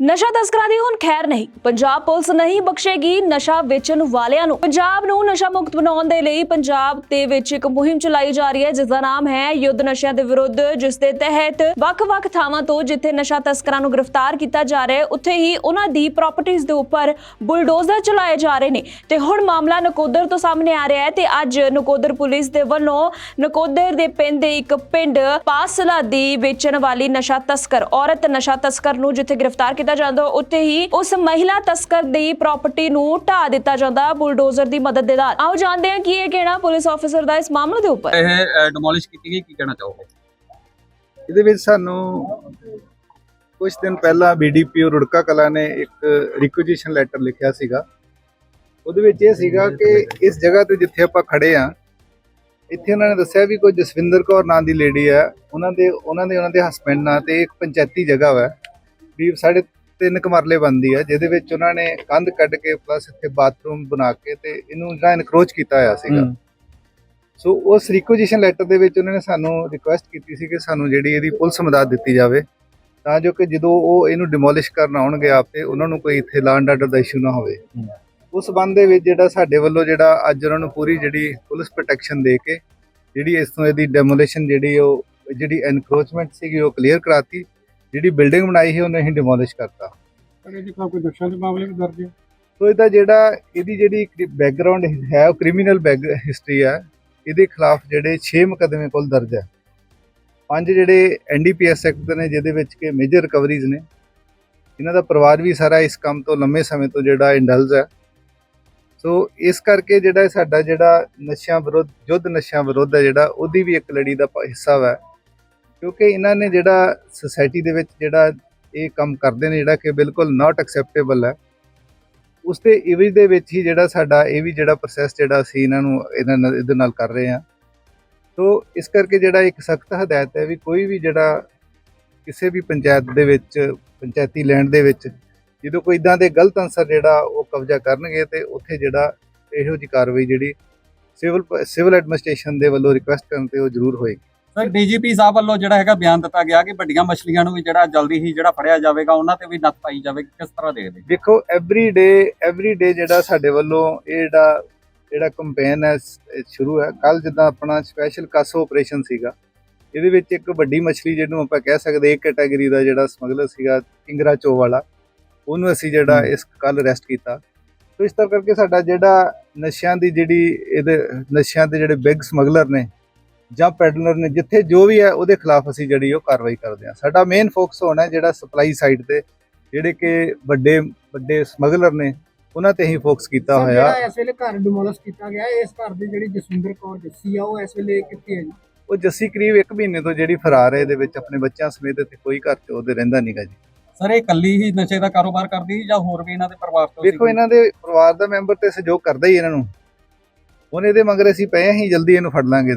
ਨਸ਼ਾ ਤਸਕਰਾਂ ਦੀ ਹੁਣ ਖੈਰ ਨਹੀਂ। ਪੰਜਾਬ ਪੁਲਿਸ ਨਹੀਂ ਬਖਸ਼ੇਗੀ ਨਸ਼ਾ ਵੇਚਣ ਵਾਲਿਆਂ ਨੂੰ। ਪੰਜਾਬ ਨੂੰ ਨਸ਼ਾ ਮੁਕਤ ਬਣਾਉਣ ਦੇ ਲਈ ਪੰਜਾਬ ਦੇ ਵਿੱਚ ਇੱਕ ਮੁਹਿੰਮ ਚਲਾਈ ਜਾ ਰਹੀ ਹੈ, ਜਿਸ ਦਾ ਨਾਮ ਹੈ ਯੁੱਧ ਨਸ਼ਿਆਂ ਦੇ ਵਿਰੁੱਧ, ਜਿਸ ਦੇ ਤਹਿਤ ਵੱਖ-ਵੱਖ ਥਾਵਾਂ ਤੋਂ ਜਿੱਥੇ ਨਸ਼ਾ ਤਸਕਰਾਂ ਨੂੰ ਗ੍ਰਿਫਤਾਰ ਕੀਤਾ ਜਾ ਰਿਹਾ ਹੈ, ਉੱਥੇ ਹੀ ਉਹਨਾਂ ਦੀ ਪ੍ਰਾਪਰਟੀਆਂ ਦੇ ਉੱਪਰ ਬੁਲਡੋਜ਼ਰ ਚਲਾਏ ਜਾ ਰਹੇ ਨੇ। ਤੇ ਹੁਣ ਮਾਮਲਾ ਨਕੋਦਰ ਤੋਂ ਸਾਹਮਣੇ ਆ ਰਿਹਾ ਹੈ ਤੇ ਅੱਜ ਨਕੋਦਰ ਪੁਲਿਸ ਦੇ ਵੱਲੋਂ ਨਕੋਦਰ ਦੇ ਪਿੰਡ ਦੇ ਇੱਕ ਪਿੰਡ ਪਾਸਲਾ ਦੀ ਵੇਚਣ ਵਾਲੀ ਨਸ਼ਾ ਤਸਕਰ, ਔਰਤ ਨਸ਼ਾ ਤਸਕਰ ਨੂੰ ਜਿੱਥੇ ਗ੍ਰਿਫਤਾਰ ਕੀਤਾ ਜਾਂਦਾ ਉੱਥੇ ਹੀ ਉਸ ਮਹਿਲਾ ਤਸਕਰ ਦੀ ਪ੍ਰਾਪਰਟੀ ਨੂੰ ਢਾ ਦਿੱਤਾ ਜਾਂਦਾ ਬੁਲਡੋਜ਼ਰ ਦੀ ਮਦਦ ਦੇ ਨਾਲ। ਆਓ ਜਾਣਦੇ ਹਾਂ ਕੀ ਇਹ ਕਹਿਣਾ ਪੁਲਿਸ ਆਫੀਸਰ ਦਾ ਇਸ ਮਾਮਲੇ ਦੇ ਉੱਪਰ। ਇਹ ਡਿਮੋਲਿਸ਼ ਕੀਤੀ ਗਈ ਕੀ ਕਹਿਣਾ ਚਾਹੋਗੇ? ਇਹਦੇ ਵਿੱਚ ਸਾਨੂੰ ਕੁਝ ਦਿਨ ਪਹਿਲਾਂ ਬੀਡੀਪੀਓ ਰੁੜਕਾ ਕਲਾ ਨੇ ਇੱਕ ਰਿਕੁਜੀਸ਼ਨ ਲੈਟਰ ਲਿਖਿਆ ਸੀਗਾ। ਉਹਦੇ ਵਿੱਚ ਇਹ ਸੀਗਾ ਕਿ ਇਸ ਜਗ੍ਹਾ ਤੇ ਜਿੱਥੇ ਆਪਾਂ ਖੜੇ ਆ ਇੱਥੇ ਉਹਨਾਂ ਨੇ ਦੱਸਿਆ ਵੀ ਕੋਈ ਜਸਵਿੰਦਰ ਕੌਰ ਨਾਂ ਦੀ ਲੇਡੀ ਆ ਉਹਨਾਂ ਦੇ ਉਹਨਾਂ ਦੇ ਉਹਨਾਂ ਦੇ ਹਸਬੰਡ ਨਾਂ ਤੇ ਇੱਕ ਪੰਚਾਇਤੀ ਜਗ੍ਹਾ ਵਾ। ਵੀ ਸਾਢੇ ਤਿੰਨ ਕਮਰਲੇ ਬੰਦੀ ਆ ਜਿਹਦੇ ਵਿੱਚ ਉਹਨਾਂ ਨੇ ਕੰਧ ਕੱਢ ਕੇ ਪਲੱਸ ਇੱਥੇ ਬਾਥਰੂਮ ਬਣਾ ਕੇ ਤੇ ਇਹਨੂੰ ਜਿਹੜਾ ਇਨਕਰੋਚ ਕੀਤਾ ਹੋਇਆ ਸੀਗਾ। ਸੋ ਉਸ ਰਿਕੁਜੀਸ਼ਨ ਲੈਟਰ ਦੇ ਵਿੱਚ ਉਹਨਾਂ ਨੇ ਸਾਨੂੰ ਰਿਕੁਐਸਟ ਕੀਤੀ ਸੀ ਕਿ ਸਾਨੂੰ ਜਿਹੜੀ ਇਹਦੀ ਪੁਲਿਸ ਮਦਦ ਦਿੱਤੀ ਜਾਵੇ ਤਾਂ ਜੋ ਕਿ ਜਦੋਂ ਉਹ ਇਹਨੂੰ ਡਿਮੋਲਿਸ਼ ਕਰਨ ਆਉਣਗੇ ਆਪ ਤੇ ਉਹਨਾਂ ਨੂੰ ਕੋਈ ਇੱਥੇ ਲਾਂਡ ਆਰਡਰ ਦਾ ਇਸ਼ੂ ਨਾ ਹੋਵੇ। ਉਸ ਸੰਬੰਧ ਦੇ ਵਿੱਚ ਜਿਹੜਾ ਸਾਡੇ ਵੱਲੋਂ ਜਿਹੜਾ ਅੱਜ ਉਹਨਾਂ ਨੂੰ ਪੂਰੀ ਜਿਹੜੀ ਪੁਲਿਸ ਪ੍ਰੋਟੈਕਸ਼ਨ ਦੇ ਕੇ ਜਿਹੜੀ ਇਸ ਤੋਂ ਇਹਦੀ ਡੈਮੋਲੀਸ਼ਨ ਜਿਹੜੀ ਉਹ ਜਿਹੜੀ ਐਨਕਰੋਚਮੈਂਟ ਸੀਗੀ ਉਹ ਕਲੀਅਰ ਕਰਾਤੀ। ਜਿਹੜੀ ਬਿਲਡਿੰਗ ਬਣਾਈ ਸੀ ਉਹਨੇ ਅਸੀਂ ਡਿਮੋਲਿਸ਼ ਕਰਤਾ। ਪਰ ਇਹਦੇ ਖਿਲਾਫ ਕੋਈ ਨਸ਼ਿਆਂ ਦੇ ਮਾਮਲੇ ਵੀ ਦਰਜ ਹੈ? ਸੋ ਇਹਦਾ ਜਿਹੜਾ ਇਹਦੀ ਜਿਹੜੀ ਬੈਕਗ੍ਰਾਉਂਡ ਹੈ ਉਹ ਕ੍ਰਿਮੀਨਲ ਬੈਕ ਹਿਸਟਰੀ ਹੈ। ਇਹਦੇ ਖਿਲਾਫ ਜਿਹੜੇ 6 ਮੁਕੱਦਮੇ ਕੁੱਲ ਦਰਜ ਹੈ। ਪੰਜ ਜਿਹੜੇ ਐਨਡੀਪੀਐਸ ਐਕਟ ਨੇ ਜਿਹਦੇ ਵਿੱਚ ਕਿ ਮੇਜਰ ਰਿਕਵਰੀਜ਼ ਨੇ। ਇਹਨਾਂ ਦਾ ਪਰਿਵਾਰ ਵੀ ਸਾਰਾ ਇਸ ਕੰਮ ਤੋਂ ਲੰਮੇ ਸਮੇਂ ਤੋਂ ਜਿਹੜਾ ਇੰਡਲਜ ਹੈ। ਸੋ ਇਸ ਕਰਕੇ ਜਿਹੜਾ ਸਾਡਾ ਜਿਹੜਾ ਨਸ਼ਿਆਂ ਵਿਰੁੱਧ ਯੁੱਧ ਨਸ਼ਿਆਂ ਵਿਰੁੱਧ ਹੈ ਜਿਹੜਾ ਉਹਦੀ ਵੀ ਇੱਕ ਲੜੀ ਦਾ ਹਿੱਸਾ ਵਾ। ਕਿਉਂਕਿ ਇਹਨਾਂ ਨੇ ਜਿਹੜਾ ਸੁਸਾਇਟੀ ਦੇ ਵਿੱਚ ਜਿਹੜਾ ਇਹ ਕੰਮ ਕਰਦੇ ਨੇ, ਜਿਹੜਾ ਕਿ ਬਿਲਕੁਲ ਨਾਟ ਐਕਸੈਪਟੇਬਲ ਹੈ, ਉਸ ਤੇ ਇਵਜ ਦੇ ਵਿੱਚ ਹੀ ਜਿਹੜਾ ਸਾਡਾ ਇਹ ਵੀ ਜਿਹੜਾ ਪ੍ਰੋਸੈਸ ਜਿਹੜਾ ਅਸੀਂ ਇਹਨਾਂ ਨੂੰ ਇਹਨਾਂ ਨਾਲ, ਇਹਦੇ ਨਾਲ ਕਰ ਰਹੇ ਹਾਂ। ਸੋ ਇਸ ਕਰਕੇ ਜਿਹੜਾ ਇੱਕ ਸਖਤ ਹਦਾਇਤ ਹੈ ਵੀ ਕੋਈ ਵੀ ਜਿਹੜਾ ਕਿਸੇ ਵੀ ਪੰਚਾਇਤ ਦੇ ਵਿੱਚ, ਪੰਚਾਇਤੀ ਲੈਂਡ ਦੇ ਵਿੱਚ ਜਦੋਂ ਕੋਈ ਇਦਾਂ ਦੇ ਗਲਤ ਅਨਸਰ ਜਿਹੜਾ ਉਹ ਕਬਜ਼ਾ ਕਰਨਗੇ ਤੇ ਉੱਥੇ ਜਿਹੜਾ ਇਹੋ ਜੀ ਕਾਰਵਾਈ ਜਿਹੜੀ ਸਿਵਲ ਸਿਵਲ ਐਡਮਿਨਿਸਟ੍ਰੇਸ਼ਨ ਦੇ ਵੱਲੋਂ ਰਿਕੁਐਸਟ ਕਰਨ ਤੇ ਉਹ ਜ਼ਰੂਰ ਹੋਏਗੀ। ਸਰ ਡੀਜੀਪੀ ਸਾਹਿਬ ਵੱਲੋਂ ਜਿਹੜਾ ਹੈਗਾ ਬਿਆਨ ਦਿੱਤਾ ਗਿਆ ਕਿ ਵੱਡੀਆਂ ਮਛਲੀਆਂ ਨੂੰ ਵੀ ਜਿਹੜਾ ਜਲਦੀ ਹੀ ਜਿਹੜਾ ਫੜਿਆ ਜਾਵੇਗਾ ਉਹਨਾਂ ਤੇ ਵੀ ਨੱਥ ਪਾਈ ਜਾਵੇਗੀ। ਕਿਸ ਤਰ੍ਹਾਂ ਦੇਖਦੇ ਦੇਖੋ ਐਵਰੀ ਡੇ ਐਵਰੀ ਡੇ ਜਿਹੜਾ ਸਾਡੇ ਵੱਲੋਂ ਇਹ ਜਿਹੜਾ ਜਿਹੜਾ ਕੰਪੇਨ ਹੈ ਸ਼ੁਰੂ ਹੈ। ਕੱਲ ਜਿੱਦਾਂ ਆਪਣਾ ਸਪੈਸ਼ਲ ਕਾਸੋ ਆਪਰੇਸ਼ਨ ਸੀਗਾ ਇਹਦੇ ਵਿੱਚ ਇੱਕ ਵੱਡੀ ਮਛਲੀ ਜਿਹਨੂੰ ਆਪਾਂ ਕਹਿ ਸਕਦੇ ਇੱਕ ਕੈਟਾਗਰੀ ਦਾ ਜਿਹੜਾ ਸਮਗਲਰ ਸੀਗਾ ਕਿੰਗਰਾ ਚੋ ਵਾਲਾ ਉਹਨੂੰ ਅਸੀਂ ਜਿਹੜਾ ਇਸ ਕੱਲ ਅਰੈਸਟ ਕੀਤਾ। ਸੋ ਇਸ ਤਰ੍ਹਾਂ ਕਰਕੇ ਸਾਡਾ ਜਿਹੜਾ ਨਸ਼ਿਆਂ ਦੀ ਜਿਹੜੀ ਇਹਦੇ ਨਸ਼ਿਆਂ ਦੇ ਜਿਹੜੇ ਬਿਗ ਸਮਗਲਰ ਨੇ ਜਾਂ ਪੈਡਲਰ ਨੇ ਜਿੱਥੇ ਜੋ ਵੀ ਹੈ ਉਹਦੇ ਖਿਲਾਫ ਅਸੀਂ ਜਿਹੜੀ ਉਹ ਕਾਰਵਾਈ ਕਰਦੇ ਹਾਂ। ਸਾਡਾ ਮੇਨ ਫੋਕਸ ਹੋਣਾ ਹੈ ਜਿਹੜਾ ਸਪਲਾਈ ਸਾਈਡ ਤੇ ਜਿਹੜੇ ਕਿ ਵੱਡੇ ਵੱਡੇ ਸਮਗਲਰ ਨੇ ਉਹਨਾਂ ਤੇ ਹੀ ਫੋਕਸ ਕੀਤਾ ਹੋਇਆ। ਇਸ ਵੇਲੇ ਘਰ ਡਿਮੋਲਿਸ਼ ਕੀਤਾ ਗਿਆ ਇਸ ਘਰ ਦੀ ਜਿਹੜੀ ਜਸਵਿੰਦਰ ਕੌਰ ਜੱਸੀ ਆ ਉਹ ਇਸ ਵੇਲੇ ਕਿੱਥੇ ਹੈ ਜੀ? ਉਹ ਜੱਸੀ ਕਰੀਬ 1 ਮਹੀਨੇ ਤੋਂ ਜਿਹੜੀ ਫਰਾਰ ਹੈ ਇਹਦੇ ਵਿੱਚ ਆਪਣੇ ਬੱਚਿਆਂ ਸਮੇਤ ਇੱਥੇ ਕੋਈ ਘਰ ਚ ਉਹਦੇ ਰਹਿੰਦਾ ਨਹੀਂਗਾ ਜੀ। ਸਰ ਇਹ ਇਕੱਲੀ ਹੀ ਨਸ਼ੇ ਦਾ ਕਾਰੋਬਾਰ ਕਰਦੀ ਸੀ ਜਾਂ ਹੋਰ ਵੀ ਇਹਨਾਂ ਦੇ ਪਰਿਵਾਰ ਤੋਂ ਸੀ ਕੋਈ? ਇਹਨਾਂ ਦੇ ਪਰਿਵਾਰ ਦਾ ਮੈਂਬਰ ਤੇ ਸਹਿਯੋਗ ਕਰਦਾ ਹੀ ਇਹਨਾਂ ਨੂੰ। ਹੁਣ ਇਹਦੇ ਮਗਰ ਅਸੀਂ ਪਏ ਹੀ ਜਲਦੀ ਇਹਨੂੰ ਫੜ ਲਾਂਗੇ।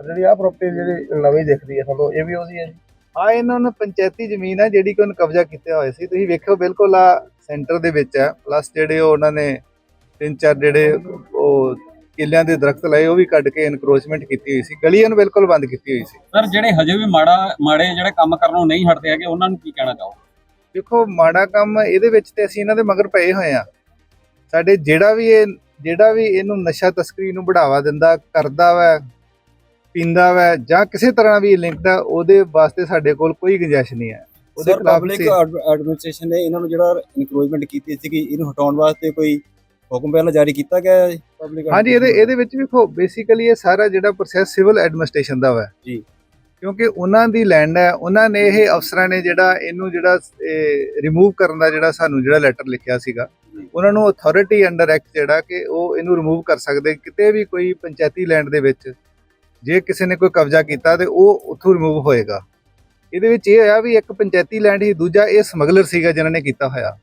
ਜਿਹੜੀ ਆ ਪ੍ਰਾਪਰਟੀ ਜਿਹੜੀ ਨਵੀਂ ਦਿਖਦੀ ਹੈ ਤੁਹਾਨੂੰ ਇਹ ਵੀ ਉਹਦੀ ਹੈ ਜੀ? ਆ ਇਹਨਾਂ ਨੂੰ ਪੰਚਾਇਤੀ ਜ਼ਮੀਨ ਹੈ ਜਿਹੜੀ ਕਿ ਉਹਨੇ ਕਬਜ਼ਾ ਕੀਤਾ ਹੋਇਆ ਸੀ। ਤੁਸੀਂ ਵੇਖੋ ਬਿਲਕੁਲ ਆ ਸੈਂਟਰ ਦੇ ਵਿੱਚ ਹੈ ਪਲੱਸ ਜਿਹੜੇ ਉਹ ਉਹਨਾਂ ਨੇ ਤਿੰਨ ਚਾਰ ਜਿਹੜੇ ਉਹ ਕਿੱਲਿਆਂ ਦੇ ਦਰਖਤ ਲਾਏ ਉਹ ਵੀ ਕੱਢ ਕੇ ਇਨਕਰੋਚਮੈਂਟ ਕੀਤੀ ਹੋਈ ਸੀ। ਗਲੀਆਂ ਨੂੰ ਬਿਲਕੁਲ ਬੰਦ ਕੀਤੀ ਹੋਈ ਸੀ। ਸਰ ਜਿਹੜੇ ਹਜੇ ਵੀ ਮਾੜਾ ਮਾੜੇ ਜਿਹੜੇ ਕੰਮ ਕਰਨੋਂ ਨਹੀਂ ਹਟਦੇ ਹੈਗੇ ਉਹਨਾਂ ਨੂੰ ਕੀ ਕਹਿਣਾ ਚਾਹੋਗੇ? ਦੇਖੋ ਮਾੜਾ ਕੰਮ ਇਹਦੇ ਵਿੱਚ ਤੇ ਅਸੀਂ ਇਹਨਾਂ ਦੇ ਮਗਰ ਪਏ ਹੋਏ ਆ। ਸਾਡੇ ਜਿਹੜਾ ਵੀ ਇਹ ਜਿਹੜਾ ਵੀ ਇਹਨੂੰ ਨਸ਼ਾ ਤਸਕਰੀ ਨੂੰ ਬੜਾਵਾ ਦਿੰਦਾ ਕਰਦਾ ਵਾ ਪੀਂਦਾ ਵਾ ਜਾਂ ਕਿਸੇ ਤਰ੍ਹਾਂ ਵੀ ਲਿੰਕਡ ਆ ਉਹਦੇ ਵਾਸਤੇ ਸਾਡੇ ਕੋਲ ਕੋਈ ਗੁੰਜਾਇਸ਼ ਨਹੀਂ ਹੈ। ਉਹਦੇ ਪਬਲਿਕ ਐਡਮਿਨਿਸਟ੍ਰੇਸ਼ਨ ਨੇ ਇਹਨਾਂ ਨੂੰ ਜਿਹੜਾ ਇਨਕਰੋਚਮੈਂਟ ਕੀਤੀ ਸੀਗੀ ਇਹਨੂੰ ਹਟਾਉਣ ਵਾਸਤੇ ਕੋਈ ਹੁਕਮ ਪਹਿਲਾਂ ਜਾਰੀ ਕੀਤਾ ਗਿਆ ਹੈ? ਪਬਲਿਕ ਹਾਂਜੀ ਇਹਦੇ ਇਹਦੇ ਵਿੱਚ ਵੇਖੋ ਬੇਸਿਕਲੀ ਇਹ ਸਾਰਾ ਜਿਹੜਾ ਪ੍ਰੋਸੈਸ ਸਿਵਲ ਐਡਮਿਨਿਸਟ੍ਰੇਸ਼ਨ ਦਾ ਵਾ। ਜੀ। ਕਿਉਂਕਿ ਉਹਨਾਂ ਦੀ ਲੈਂਡ ਹੈ ਉਹਨਾਂ ਨੇ ਇਹ ਅਫਸਰਾਂ ਨੇ ਜਿਹੜਾ ਇਹਨੂੰ ਜਿਹੜਾ ਰਿਮੂਵ ਕਰਨ ਦਾ ਜਿਹੜਾ ਸਾਨੂੰ ਜਿਹੜਾ ਲੈਟਰ ਲਿਖਿਆ ਸੀਗਾ ਉਹਨਾਂ ਨੂੰ ਅਥਾਰਟੀ ਅੰਡਰ ਐਕਟ ਜਿਹੜਾ ਕਿ ਉਹ ਇਹਨੂੰ ਰਿਮੂਵ ਕਰ ਸਕਦੇ ਕਿਤੇ ਵੀ ਕੋਈ ਪੰਚਾਇਤੀ ਲੈਂਡ ਦੇ ਵਿੱਚ ਜੇ ਕਿਸੇ ਨੇ ਕੋਈ ਕਬਜ਼ਾ ਕੀਤਾ ਤੇ ਉਹ ਉੱਥੋਂ ਰਿਮੂਵ ਹੋਏਗਾ। ਇਹਦੇ ਵਿੱਚ ਇਹ ਹੋਇਆ ਵੀ ਇੱਕ ਪੰਚਾਇਤੀ ਲੈਂਡ ਹੀ ਦੂਜਾ ਇਹ ਸਮਗਲਰ ਸੀਗਾ ਜਿਨ੍ਹਾਂ ਨੇ ਕੀਤਾ ਹੋਇਆ।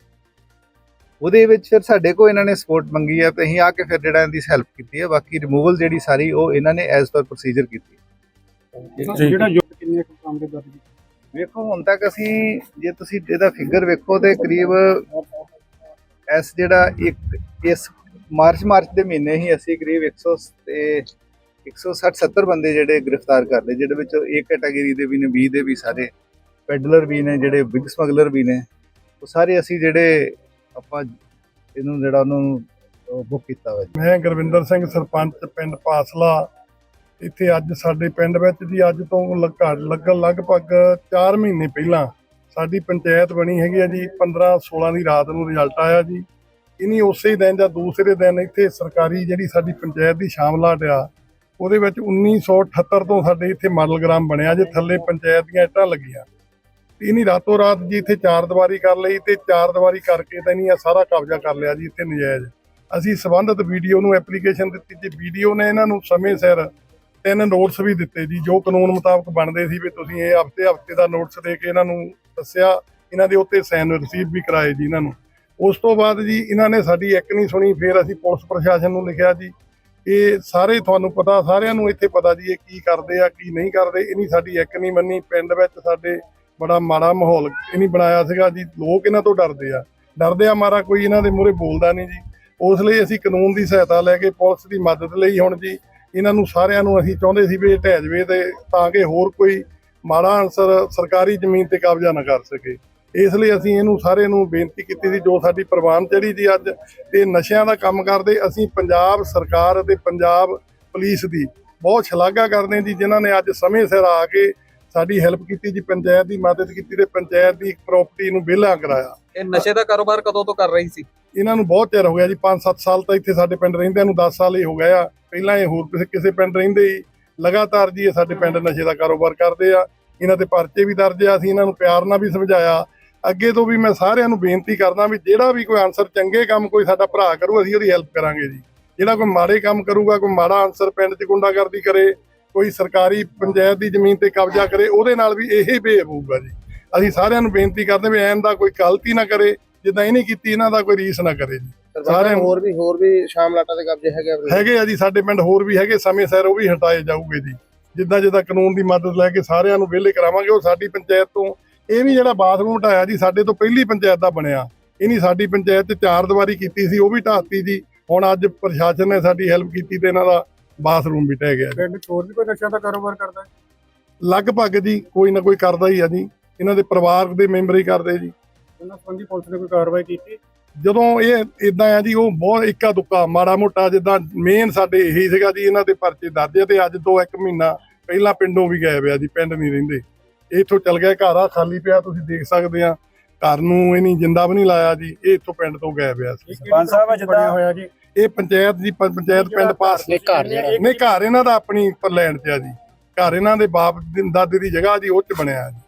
ਉਹਦੇ ਵਿੱਚ ਫਿਰ ਸਾਡੇ ਕੋਲ ਇਹਨਾਂ ਨੇ ਸਪੋਰਟ ਮੰਗੀ ਹੈ ਤੇ ਅਸੀਂ ਆ ਕੇ ਫਿਰ ਜਿਹੜਾ ਇਹਦੀ ਹੈਲਪ ਕੀਤੀ ਹੈ ਬਾਕੀ ਰਿਮੂਵਲ ਜਿਹੜੀ ਸਾਰੀ ਉਹ ਇਹਨਾਂ ਨੇ ਐਜ਼ ਪਰ ਪ੍ਰੋਸੀਜਰ ਕੀਤੀ। ਜਿਹੜਾ ਯੁੱਧ ਕਿੰਨੇ ਕੁ ਕੰਮ ਦੇ ਦਰਜ ਵੇਖੋ ਹੁਣ ਤੱਕ ਅਸੀਂ ਜੇ ਤੁਸੀਂ ਇਹਦਾ ਫਿਗਰ ਵੇਖੋ ਤੇ ਕਰੀਬ ਐਸ ਜਿਹੜਾ ਇੱਕ ਇਸ ਮਾਰਚ ਮਾਰਚ ਦੇ ਮਹੀਨੇ ਹੀ ਅਸੀਂ ਕਰੀਬ 100 ਤੇ 160 70 ਬੰਦੇ ਜਿਹੜੇ ਗ੍ਰਿਫਤਾਰ ਕਰ ਲਏ, ਜਿਹਦੇ ਵਿੱਚ ਏ ਕੈਟਾਗਰੀ ਦੇ ਵੀ ਨੇ 20 ਦੇ ਵੀ ਸਾਰੇ ਪੈਡਲਰ ਵੀ ਨੇ, ਜਿਹੜੇ ਬਿਗ ਸਮਗਲਰ ਵੀ ਨੇ, ਉਹ ਸਾਰੇ ਅਸੀਂ ਜਿਹੜੇ ਆਪਾਂ ਇਹਨੂੰ ਜਿਹੜਾ ਉਹਨੂੰ ਬੁੱਕ ਕੀਤਾ ਹੋਇਆ ਜੀ। ਮੈਂ ਗੁਰਵਿੰਦਰ ਸਿੰਘ, ਸਰਪੰਚ, ਪਿੰਡ ਪਾਸਲਾ, ਇੱਥੇ ਅੱਜ ਸਾਡੇ ਪਿੰਡ ਵਿੱਚ ਜੀ, ਅੱਜ ਤੋਂ ਲੱਗਾ ਲੱਗਣ ਲਗਭਗ 4 ਮਹੀਨੇ ਪਹਿਲਾਂ ਸਾਡੀ ਪੰਚਾਇਤ ਬਣੀ ਹੈਗੀ ਆ ਜੀ 15 16 ਦੀ ਰਾਤ ਨੂੰ ਰਿਜ਼ਲਟ ਆਇਆ ਜੀ। ਇਨੀ ਉਸੇ ਦਿਨ ਜਾਂ ਦੂਸਰੇ ਦਿਨ ਇੱਥੇ ਸਰਕਾਰੀ ਜਿਹੜੀ ਸਾਡੀ ਪੰਚਾਇਤ ਦੀ ਸ਼ਾਮਲਾਟ ਆ ਉਹਦੇ ਵਿੱਚ 1978 ਤੋਂ ਸਾਡੇ ਇੱਥੇ ਮਾਡਲ ਗ੍ਰਾਮ ਬਣਿਆ ਜੇ ਥੱਲੇ ਪੰਚਾਇਤ ਦੀਆਂ ਇੱਟਾਂ ਲੱਗੀਆਂ। ਇਨੀ ਰਾਤੋਂ ਰਾਤ ਜੀ ਇੱਥੇ ਚਾਰ ਦੀਵਾਰੀ ਕਰ ਲਈ ਤੇ ਚਾਰ ਦੀਵਾਰੀ ਕਰਕੇ ਤਾਂ ਨਹੀਂ ਆ ਸਾਰਾ ਕਬਜ਼ਾ ਕਰ ਲਿਆ ਜੀ ਇੱਥੇ ਨਜਾਇਜ਼। ਅਸੀਂ ਸਬੰਧਤ ਵੀਡੀਓ ਨੂੰ ਐਪਲੀਕੇਸ਼ਨ ਦਿੱਤੀ ਤੇ ਵੀਡੀਓ ਨੇ ਇਹਨਾਂ ਨੂੰ ਸਮੇਂ ਸਿਰ ਤਿੰਨ ਨੋਟਿਸ ਵੀ ਦਿੱਤੇ ਜੀ, ਜੋ ਕਾਨੂੰਨ ਮੁਤਾਬਕ ਬਣਦੇ ਸੀ ਵੀ ਤੁਸੀਂ ਇਹ ਹਫ਼ਤੇ ਹਫ਼ਤੇ ਦਾ ਨੋਟਿਸ ਦੇ ਕੇ ਇਹਨਾਂ ਨੂੰ ਦੱਸਿਆ, ਇਹਨਾਂ ਦੇ ਉੱਤੇ ਸਾਈਨ ਰਿਸੀਵ ਵੀ ਕਰਾਏ ਜੀ ਇਹਨਾਂ ਨੂੰ। ਉਸ ਤੋਂ ਬਾਅਦ ਜੀ ਇਹਨਾਂ ਨੇ ਸਾਡੀ ਇੱਕ ਨਹੀਂ ਸੁਣੀ, ਫਿਰ ਅਸੀਂ ਪੁਲਿਸ ਪ੍ਰਸ਼ਾਸਨ ਨੂੰ ਲਿਖਿਆ ਜੀ। ਇਹ ਸਾਰੇ ਤੁਹਾਨੂੰ ਪਤਾ, ਸਾਰਿਆਂ ਨੂੰ ਇੱਥੇ ਪਤਾ ਜੀ ਇਹ ਕੀ ਕਰਦੇ ਆ, ਕੀ ਨਹੀਂ ਕਰਦੇ। ਇਹਨੀ ਸਾਡੀ ਇੱਕ ਨਹੀਂ ਮੰਨੀ, ਪਿੰਡ ਵਿੱਚ ਸਾਡੇ ਬੜਾ ਮਾੜਾ ਮਾਹੌਲ ਇਹਨੀ ਬਣਾਇਆ ਸੀਗਾ ਜੀ। ਲੋਕ ਇਹਨਾਂ ਤੋਂ ਡਰਦੇ ਆ। ਡਰਦੇ ਆ ਮਾਰਾ ਕੋਈ ਇਹਨਾਂ ਦੇ ਮੂਹਰੇ ਬੋਲਦਾ ਨਹੀਂ ਜੀ। ਉਸ ਲਈ ਅਸੀਂ ਕਾਨੂੰਨ ਦੀ ਸਹਾਇਤਾ ਲੈ ਕੇ ਪੁਲਿਸ ਦੀ ਮਦਦ ਲਈ ਹੁਣ ਜੀ ਇਹਨਾਂ ਨੂੰ ਸਾਰਿਆਂ ਨੂੰ ਅਸੀਂ ਚਾਹੁੰਦੇ ਸੀ ਵੀ ਇਹ ਢਹਿ ਜਵੇ ਤੇ ਤਾਂ ਕਿ ਹੋਰ ਕੋਈ ਮਾੜਾ ਅਨਸਰ ਸਰਕਾਰੀ ਜ਼ਮੀਨ ਤੇ ਕਬਜ਼ਾ ਨਾ ਕਰ ਸਕੇ। ਇਸ ਲਈ ਅਸੀਂ ਇਹਨੂੰ ਸਾਰੇ ਨੂੰ ਬੇਨਤੀ ਕੀਤੀ ਸੀ ਜੋ ਸਾਡੀ ਪ੍ਰਵਾਨ ਚੜੀ ਜੀ ਅੱਜ ਇਹ ਨਸ਼ਿਆਂ ਦਾ ਕੰਮ ਕਰਦੇ ਅਸੀਂ ਪੰਜਾਬ ਸਰਕਾਰ ਅਤੇ ਪੰਜਾਬ ਪੁਲਿਸ ਦੀ ਬਹੁਤ ਸ਼ਲਾਘਾ ਕਰਦੇ ਜੀ ਜਿਨ੍ਹਾਂ ਨੇ ਅੱਜ ਸਮੇਂ ਸਿਰ ਆ ਕੇ ਸਾਡੀ ਹੈਲਪ ਕੀਤੀ ਜੀ ਪੰਚਾਇਤ ਦੀ ਮਦਦ ਕੀਤੀ ਤੇ ਪੰਚਾਇਤ ਦੀ ਪ੍ਰਾਪਰਟੀ ਨੂੰ ਵਿਹਲਾ ਕਰਾਇਆ। ਇਹ ਨਸ਼ੇ ਦਾ ਕਾਰੋਬਾਰ ਕਦੋਂ ਤੋਂ ਕਰ ਰਹੀ ਸੀ? ਇਹਨਾਂ ਨੂੰ ਬਹੁਤ ਚਿਰ ਹੋ ਗਿਆ ਜੀ 5-7 ਸਾਲ ਤਾਂ ਇੱਥੇ ਸਾਡੇ ਪਿੰਡ ਰਹਿੰਦਿਆਂ ਨੂੰ 10 ਸਾਲ ਹੀ ਹੋ ਗਏ ਆ। ਪਹਿਲਾਂ ਇਹ ਹੋਰ ਕਿਸੇ ਕਿਸੇ ਪਿੰਡ ਰਹਿੰਦੇ ਹੀ ਲਗਾਤਾਰ ਜੀ ਇਹ ਸਾਡੇ ਪਿੰਡ ਨਸ਼ੇ ਦਾ ਕਾਰੋਬਾਰ ਕਰਦੇ ਆ। ਇਹਨਾਂ ਤੇ ਪਰਚੇ ਵੀ ਦਰਜ ਆ ਅਸੀਂ ਇਹਨਾਂ ਨੂੰ ਪਿਆਰ ਨਾਲ ਵੀ ਸਮਝਾਇਆ। ਅੱਗੇ ਤੋਂ ਵੀ ਮੈਂ ਸਾਰਿਆਂ ਨੂੰ ਬੇਨਤੀ ਕਰਦਾ ਵੀ ਜਿਹੜਾ ਵੀ ਕੋਈ ਆਨਸਰ ਚੰਗੇ ਕੰਮ ਕੋਈ ਸਾਡਾ ਭਰਾ ਕਰੂ ਅਸੀਂ ਉਹਦੀ ਹੈਲਪ ਕਰਾਂਗੇ ਜੀ। ਜਿਹੜਾ ਕੋਈ ਮਾੜੇ ਕੰਮ ਕਰੂਗਾ ਕੋਈ ਮਾੜਾ ਆਨਸਰ ਪਿੰਡ 'ਚ ਗੁੰਡਾਗਰਦੀ ਕਰੇ ਕੋਈ ਸਰਕਾਰੀ ਪੰਚਾਇਤ ਦੀ ਜ਼ਮੀਨ ਤੇ ਕਬਜ਼ਾ ਕਰੇ ਉਹਦੇ ਨਾਲ ਵੀ ਇਹੀ ਬਿਹੇਵ ਹੋਊਗਾ ਜੀ। ਅਸੀਂ ਸਾਰਿਆਂ ਨੂੰ ਬੇਨਤੀ ਕਰਦੇ ਵੀ ਐਨ ਦਾ ਕੋਈ ਗਲਤੀ ਨਾ ਕਰੇ ਜਿੱਦਾਂ ਇਹਨੇ ਕੀਤੀ ਇਹਨਾਂ ਦਾ ਕੋਈ ਰੀਸ ਨਾ ਕਰੇ ਜੀ। ਸਾਰੇ ਹੋਰ ਵੀ ਹੋਰ ਵੀ ਸ਼ਾਮ ਲਾਟਾ ਦੇ ਕਬਜ਼ੇ ਹੈਗੇ ਆ ਹੈਗੇ ਆ ਜੀ ਸਾਡੇ ਪਿੰਡ ਹੋਰ ਵੀ ਹੈਗੇ ਸਮੇਂ ਸਿਰ ਉਹ ਵੀ ਹਟਾਏ ਜਾਊਗੇ ਜੀ। ਜਿੱਦਾਂ ਜਿੱਦਾਂ ਕਾਨੂੰਨ ਦੀ ਮਦਦ ਲੈ ਕੇ ਸਾਰਿਆਂ ਨੂੰ ਵਿਹਲੇ ਕਰਾਵਾਂਗੇ ਉਹ ਸਾਡੀ ਪੰਚਾਇਤ ਤੋਂ ਇਹ ਵੀ ਜਿਹੜਾ ਬਾਥਰੂਮ ਢਾਇਆ ਜੀ ਸਾਡੇ ਤੋਂ ਪਹਿਲੀ ਪੰਚਾਇਤ ਦਾ ਬਣਿਆ। ਇਹਨੀ ਸਾਡੀ ਪੰਚਾਇਤ 'ਚ ਚਾਰ ਦੀਵਾਰੀ ਕੀਤੀ ਸੀ ਉਹ ਵੀ ਢਾਤੀ ਜੀ। ਹੁਣ ਅੱਜ ਪ੍ਰਸ਼ਾਸਨ ਨੇ ਸਾਡੀ ਹੈਲਪ ਕੀਤੀ ਤੇ ਇਹਨਾਂ ਦਾ ਬਾਥਰੂਮ ਵੀ ਢਹਿ ਗਿਆ। ਪਿੰਡ 'ਚ ਹੋਰ ਵੀ ਕੋਈ ਨਸ਼ਿਆਂ ਦਾ ਕਾਰੋਬਾਰ ਕਰਦਾ ਹੈ ਲਗਭਗ ਜੀ ਕੋਈ ਨਾ ਕੋਈ ਕਰਦਾ ਹੀ ਆ ਜੀ। ਇਹਨਾਂ ਦੇ ਪਰਿਵਾਰ ਦੇ ਮੈਂਬਰ ਹੀ ਕਰਦੇ ਜੀ। ਉਹਨਾਂ ਸੰਬੰਧੀ ਪੁਲਿਸ ਨੇ ਕੋਈ ਕਾਰਵਾਈ ਕੀਤੀ? ਜਦੋਂ ਇਹ ਇਦਾਂ ਆ ਜੀ ਉਹ ਬਹੁਤ ਇੱਕਾ ਦੁੱਕਾ ਮਾੜਾ ਮੋਟਾ ਜਿੱਦਾਂ ਮੇਨ ਸਾਡੇ ਇਹੀ ਸੀਗਾ ਜੀ ਇਹਨਾਂ ਦੇ ਪਰਚੇ ਦਰਜ ਤੇ ਅੱਜ ਤੋਂ ਇੱਕ ਮਹੀਨਾ ਪਹਿਲਾਂ ਪਿੰਡੋਂ ਵੀ ਗਏ ਪਿਆ ਜੀ ਪਿੰਡ ਨਹੀਂ ਰਹਿੰਦੇ। ਇੱਥੋਂ ਚਲ ਗਿਆ ਘਰ ਆ ਖਾਲੀ ਪਿਆ ਤੁਸੀਂ ਦੇਖ ਸਕਦੇ ਆ। ਘਰ ਨੂੰ ਇਹ ਨਹੀਂ ਜਿੰਦਾ ਵੀ ਨਹੀਂ ਲਾਇਆ ਜੀ ਇਹ ਇੱਥੋਂ ਪਿੰਡ ਤੋਂ ਗਏ ਪਿਆ ਸੀ ਸਰਪੰਚ ਸਾਹਿਬ ਜਿੱਦਾਂ- ਬਣਿਆ ਹੋਇਆ ਜੀ। ਇਹ ਪੰਚਾਇਤ ਦੀ ਪੰਚਾਇਤ ਪਿੰਡ ਪਾਸ। ਨਹੀਂ ਘਰ ਜਿਹੜਾ। ਨਹੀਂ ਘਰ ਇਹਨਾਂ ਦਾ ਆਪਣੀ ਲੈਣ ਤੇ ਆ ਜੀ। ਘਰ ਇਹਨਾਂ ਦੇ ਬਾਪ ਦੀ ਦਾਦੇ ਦੀ ਜਗ੍ਹਾ ਜੀ ਉਹ ਚ ਬਣਿਆ ਜੀ।